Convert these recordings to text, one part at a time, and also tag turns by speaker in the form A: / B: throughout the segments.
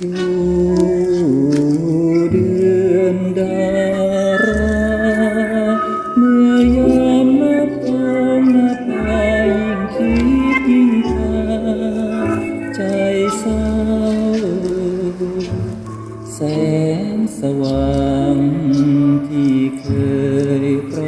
A: 不。para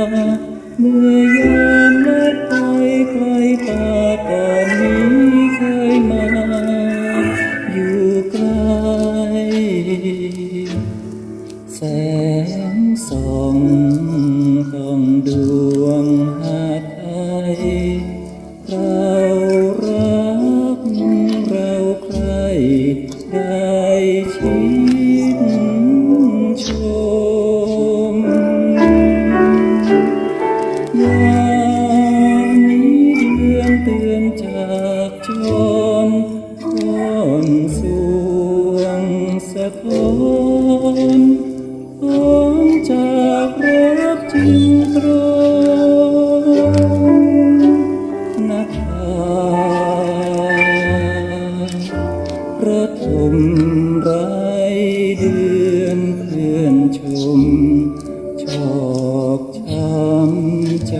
A: เมื่อยามนัดไปไกลตาก่อนนี้เคยมา อยู่ไกลแสงส่องต้องดวงหาไทยเรารักเราใครได้ เตือนจากจรก่อนสวงสะท้อนของจากรักจริงตรงนักพากระทมไรเดือนเพื่อนชมชอกช้ำใจ